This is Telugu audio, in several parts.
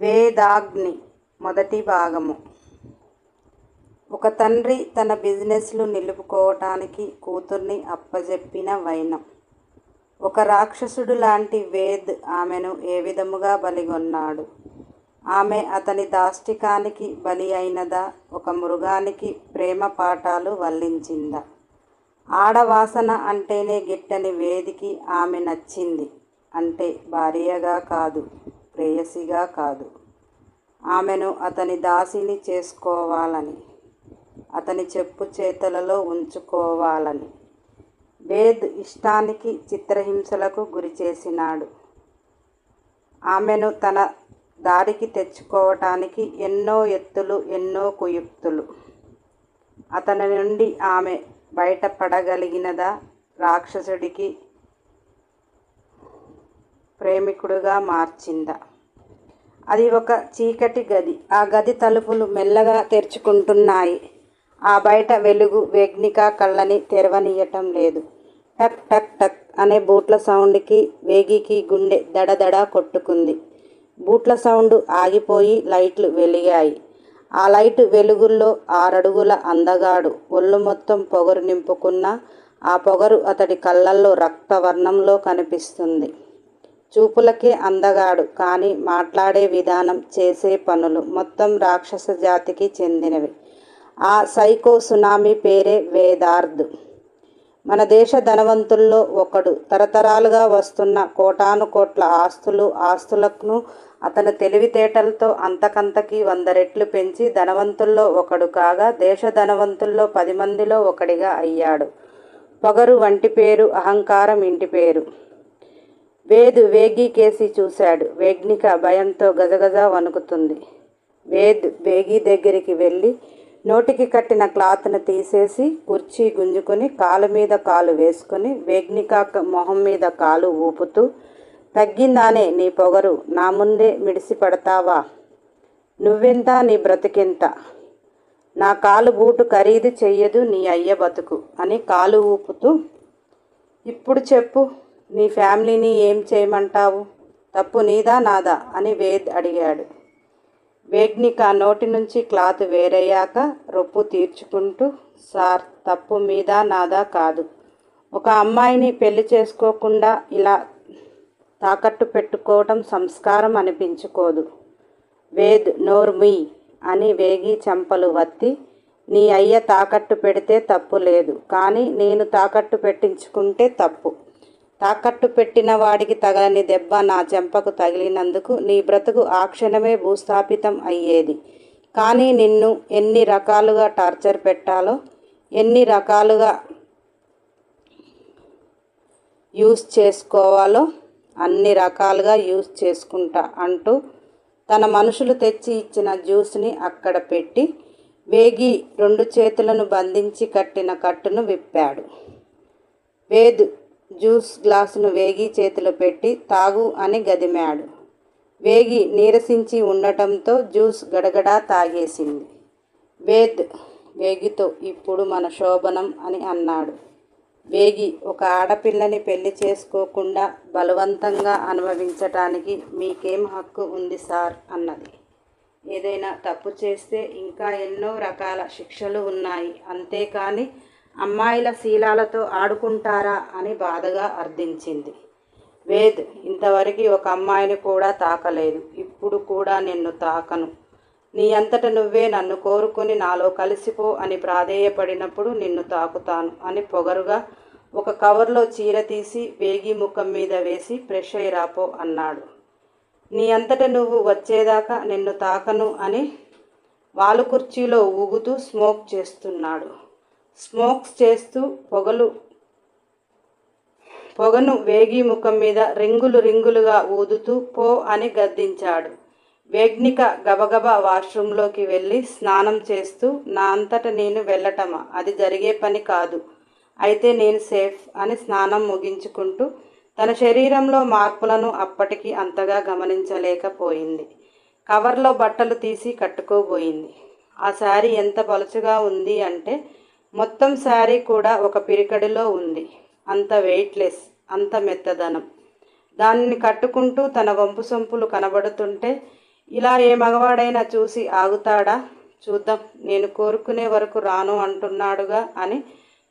వేదాగ్ని మొదటి భాగము. ఒక తండ్రి తన బిజినెస్లు నిలుపుకోవటానికి కూతుర్ని అప్పజెప్పిన వైనం. ఒక రాక్షసుడు లాంటి వేద్ ఆమెను ఏ విధముగా బలిగొన్నాడు? ఆమె అతని దాష్టికానికి బలి అయినదా? ఒక మృగానికి ప్రేమ పాఠాలు వల్లించిందా? ఆడవాసన అంటేనే గిట్టని వేదికి ఆమె నచ్చింది అంటే భార్యగా కాదు. ప్రేయసిగా కాదు. ఆమెను అతని దాసిని చేసుకోవాలని అతని చెప్పు చేతలలో ఉంచుకోవాలని వేద్ ఇష్టానికి చిత్రహింసలకు గురి చేసినాడు. ఆమెను తన దారికి తెచ్చుకోవటానికి ఎన్నో ఎత్తులు ఎన్నో కుయుక్తులు. అతని నుండి ఆమె బయటపడగలిగినదా? రాక్షసుడికి ప్రేమికుడుగా మార్చిందా. అది ఒక చీకటి గది. ఆ గది తలుపులు మెల్లగా తెరుచుకుంటున్నాయి. ఆ బయట వెలుగు వేగ్నిక కళ్ళని తెరవనీయటం లేదు. టక్ టక్ టక్ అనే బూట్ల సౌండ్కి వేగికి గుండె దడదడ కొట్టుకుంది. బూట్ల సౌండ్ ఆగిపోయి లైట్లు వెలిగాయి. ఆ లైట్ వెలుగుల్లో ఆరడుగుల అందగాడు. ఒళ్ళు మొత్తం పొగరు నింపుకున్న ఆ పొగరు అతడి కళ్ళల్లో రక్తవర్ణంలో కనిపిస్తుంది. చూపులకే అందగాడు కానీ మాట్లాడే విధానం చేసే పనులు మొత్తం రాక్షస జాతికి చెందినవి. ఆ సైకో సునామీ పేరే వేదార్థ్ మన దేశ ధనవంతుల్లో ఒకడు. తరతరాలుగా వస్తున్న కోటాను కోట్ల ఆస్తులు ఆస్తులను అతను తెలివితేటలతో అంతకంతకి వంద రెట్లు పెంచి ధనవంతుల్లో ఒకడు కాగా దేశ ధనవంతుల్లో పది మందిలో ఒకడిగా అయ్యాడు. పొగరు వంటి పేరు అహంకారం ఇంటి పేరు. వేదు వేగి కేసి చూశాడు. వేగ్నిక భయంతో గజగజ వణుకుతుంది. వేద్ వేగి దగ్గరికి వెళ్ళి నోటికి కట్టిన క్లాత్ను తీసేసి కుర్చీ గుంజుకొని కాలు మీద కాలు వేసుకొని వేగ్నిక మొహం మీద కాలు ఊపుతూ తగ్గిందానే నీ పొగరు నా ముందే మిడిసి పడతావా? నువ్వెంత నీ బ్రతికెంత? నా కాలు బూటు ఖరీదు చెయ్యదు నీ అయ్య బతుకు అని కాలు ఊపుతూ ఇప్పుడు చెప్పు నీ ఫ్యామిలీని ఏం చేయమంటావు? తప్పు నీదా నాదా? అని వేద్ అడిగాడు. వేగ్నిక నోటి నుంచి క్లాత్ వేరయ్యాక రొప్పు తీర్చుకుంటూ సార్ తప్పు మీదా నాదా కాదు. ఒక అమ్మాయిని పెళ్ళి చేసుకోకుండా ఇలా తాకట్టు పెట్టుకోవటం సంస్కారం అనిపించుకోదు. వేద్ నోర్మి అని వేగి చెంపలు వత్తి నీ అయ్య తాకట్టు పెడితే తప్పు లేదు. కానీ నేను తాకట్టు పెట్టించుకుంటే తప్పు. తాకట్టు పెట్టిన వాడికి తగలని దెబ్బ నా చెంపకు తగిలినందుకు నీ బ్రతుకు ఆ క్షణమే భూస్థాపితం అయ్యేది. కానీ నిన్ను ఎన్ని రకాలుగా టార్చర్ పెట్టాలో ఎన్ని రకాలుగా యూస్ చేసుకోవాలో అన్ని రకాలుగా యూస్ చేసుకుంటా అంటూ తన మనుషులు తెచ్చి ఇచ్చిన జ్యూస్ని అక్కడ పెట్టి వేగి రెండు చేతులను బంధించి కట్టిన కట్టును విప్పాడు. వేద్ జ్యూస్ గ్లాసును వేగి చేతిలో పెట్టి తాగు అని గదిమాడు. వేగి నీరసించి ఉండటంతో జ్యూస్ గడగడా తాగేసింది. వేద్ వేగితో ఇప్పుడు మన శోభనం అని అన్నాడు. వేగి ఒక ఆడపిల్లని పెళ్ళి చేసుకోకుండా బలవంతంగా అనుభవించటానికి మీకేం హక్కు ఉంది సార్ అన్నది. ఏదైనా తప్పు చేస్తే ఇంకా ఎన్నో రకాల శిక్షలు ఉన్నాయి అంతేకాని అమ్మాయిల శీలాలతో ఆడుకుంటారా అని బాధగా అర్థించింది వేద్ ఇంతవరకు ఒక అమ్మాయిని కూడా తాకలేదు. ఇప్పుడు కూడా నిన్ను తాకను. నీ అంతట నువ్వే నన్ను కోరుకొని నాలో కలిసిపో అని ప్రాధేయపడినప్పుడు నిన్ను తాకుతాను అని పొగరుగా ఒక కవర్లో చీర తీసి వేగి ముఖం మీద వేసి ఫ్రెష్ రాపో అన్నాడు. నీ అంతట నువ్వు వచ్చేదాకా నిన్ను తాకను అని వాలు కుర్చీలో ఊగుతూ స్మోక్ చేస్తున్నాడు. స్మోక్స్ చేస్తూ పొగలు పొగను వేగి ముఖం మీద రింగులు రింగులుగా ఊదుతూ పో అని గద్దించాడు. వేగ్నిక గబగబా వాష్రూంలోకి వెళ్ళి స్నానం చేస్తూ నా అంతట నేను వెళ్ళటమా? అది జరిగే పని కాదు. అయితే నేను సేఫ్ అని స్నానం ముగించుకుంటూ తన శరీరంలో మార్పులను అప్పటికి అంతగా గమనించలేకపోయింది. కవర్లో బట్టలు తీసి కట్టుకోబోయింది. ఆ శారీ ఎంత పలుచగా ఉంది అంటే మొత్తం శారీ కూడా ఒక పిరికడిలో ఉంది. అంత వెయిట్లెస్ అంత మెత్తదనం. దానిని కట్టుకుంటూ తన వంపు సొంపులు కనబడుతుంటే ఇలా ఏ మగవాడైనా చూసి ఆగుతాడా? చూద్దాం నేను కోరుకునే వరకు రాను అంటున్నాడుగా అని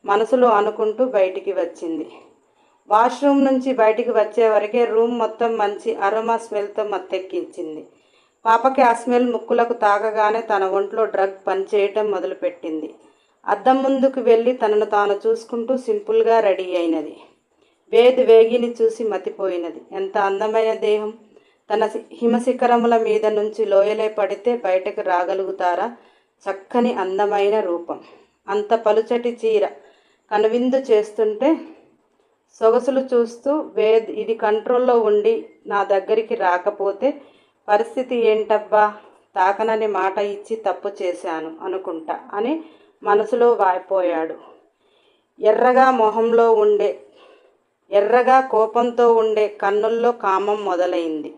మనసులో అనుకుంటూ బయటికి వచ్చింది. వాష్రూమ్ నుంచి బయటికి వచ్చే వరకే రూమ్ మొత్తం మంచి అరోమా స్మెల్తో మత్తెక్కించింది. పాపకి ఆ స్మెల్ ముక్కులకు తాగగానే తన ఒంట్లో డ్రగ్ పనిచేయటం మొదలుపెట్టింది. అద్దం ముందుకు వెళ్ళి తనను తాను చూసుకుంటూ సింపుల్గా రెడీ అయినది. వేద్ వేగిని చూసి మతిపోయినది. ఎంత అందమైన దేహం! తన సి- హిమశిఖరముల మీద నుంచి లోయలే పడితే బయటకు రాగలుగుతారా? చక్కని అందమైన రూపం. అంత పలుచటి చీర కనువిందు చేస్తుంటే సొగసులు చూస్తూ వేద్ ఇది కంట్రోల్లో ఉండి నా దగ్గరికి రాకపోతే పరిస్థితి ఏంటబ్బా? తాకనని మాట ఇచ్చి తప్పు చేశాను అనుకుంటా అని మనసులో వాయిపోయాడు. ఎర్రగా మొహంలో ఉండే ఎర్రగా కోపంతో ఉండే కన్నుల్లో కామం మొదలైంది.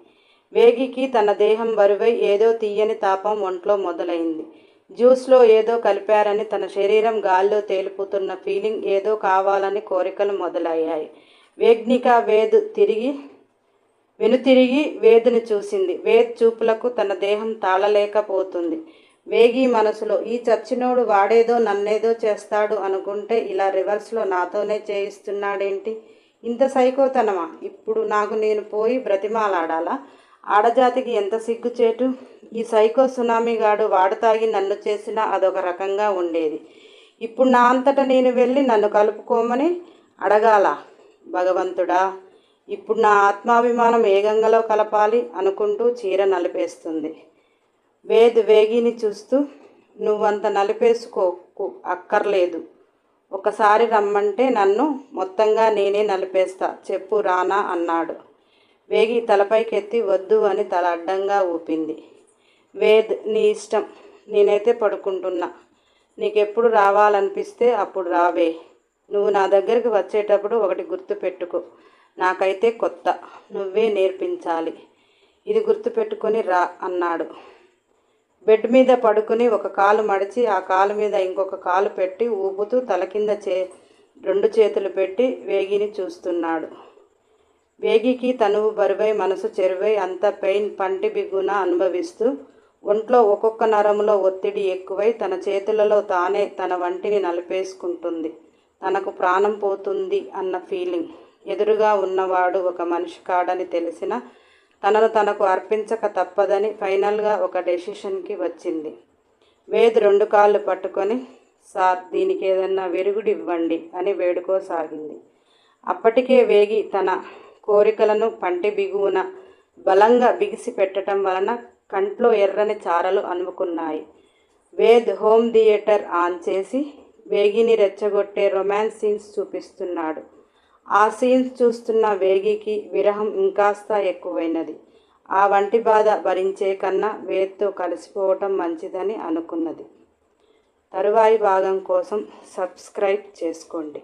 వేగికి తన దేహం బరువై ఏదో తీయని తాపం ఒంట్లో మొదలైంది. జ్యూస్లో ఏదో కలిపారని తన శరీరం గాల్లో తేలిపోతున్న ఫీలింగ్ ఏదో కావాలని కోరికలు మొదలయ్యాయి. వేగ్నిక వేద్ తిరిగి వెనుతిరిగి వేదుని చూసింది. వేద్ చూపులకు తన దేహం తాళలేకపోతుంది. వేగి మనసులో ఈ చచ్చినోడు వాడేదో నన్నేదో చేస్తాడు అనుకుంటే ఇలా రివర్స్లో నాతోనే చేయిస్తున్నాడేంటి? ఇంత సైకోతనమా? ఇప్పుడు నాకు నేను పోయి బ్రతిమాలాడాలా? ఆడజాతికి ఎంత సిగ్గుచేటు? ఈ సైకో సునామీ గాడు వాడతాగి నన్ను చేసినా అదొక రకంగా ఉండేది. ఇప్పుడు నా అంతటా నేను వెళ్ళి నన్ను కలుపుకోమని అడగాల? భగవంతుడా ఇప్పుడు నా ఆత్మాభిమానం ఏ గంగలో కలపాలి అనుకుంటూ చీర నలిపేస్తుంది. వేద్ వేగిని చూస్తూ నువ్వంత నలిపేసుకోకు అక్కర్లేదు. ఒకసారి రమ్మంటే నన్ను మొత్తంగా నేనే నలిపేస్తా. చెప్పు రానా అన్నాడు. వేగి తలపైకెత్తి వద్దు అని తల అడ్డంగా ఊపింది. వేద్ నీ ఇష్టం. నేనైతే పడుకుంటున్నా. నీకెప్పుడు రావాలనిపిస్తే అప్పుడు రావే. నువ్వు నా దగ్గరికి వచ్చేటప్పుడు ఒకటి గుర్తుపెట్టుకో నాకైతే కొత్త. నువ్వే నేర్పించాలి. ఇది గుర్తుపెట్టుకొని రా అన్నాడు. బెడ్ మీద పడుకుని ఒక కాలు మడిచి ఆ కాలు మీద ఇంకొక కాలు పెట్టి ఊపుతూ తల కింద చే రెండు చేతులు పెట్టి వేగిని చూస్తున్నాడు. వేగికి తనువు బరువై మనసు చెరువై అంత పెయిన్ పంటి బిగ్గున అనుభవిస్తూ ఒంట్లో ఒక్కొక్క నరములో ఒత్తిడి ఎక్కువై తన చేతులలో తానే తన వంటిని నలిపేసుకుంటుంది. తనకు ప్రాణం పోతుంది అన్న ఫీలింగ్. ఎదురుగా ఉన్నవాడు ఒక మనిషి కాడని తెలిసిన తనను తనకు అర్పించక తప్పదని ఫైనల్గా ఒక డెసిషన్కి వచ్చింది. వేద్ రెండు కాళ్ళు పట్టుకొని సార్ దీనికి ఏదన్నా వెరుగుడు ఇవ్వండి అని వేడుకోసాగింది. అప్పటికే వేగి తన కోరికలను పంటి బిగువున బలంగా బిగిసి పెట్టడం వలన కంట్లో ఎర్రని చారలు అనుకున్నాయి వేద్ హోమ్ థియేటర్ ఆన్ చేసి వేగిని రెచ్చగొట్టే రొమాన్స్ సీన్స్ చూపిస్తున్నాడు. ఆ సీన్స్ చూస్తున్న వేగికి విరహం ఇంకాస్త ఎక్కువైనది. ఆ వంటి బాధ భరించే కన్నా వేద్తో కలిసిపోవటం మంచిదని అనుకున్నది. తరువాయి భాగం కోసం సబ్స్క్రైబ్ చేసుకోండి.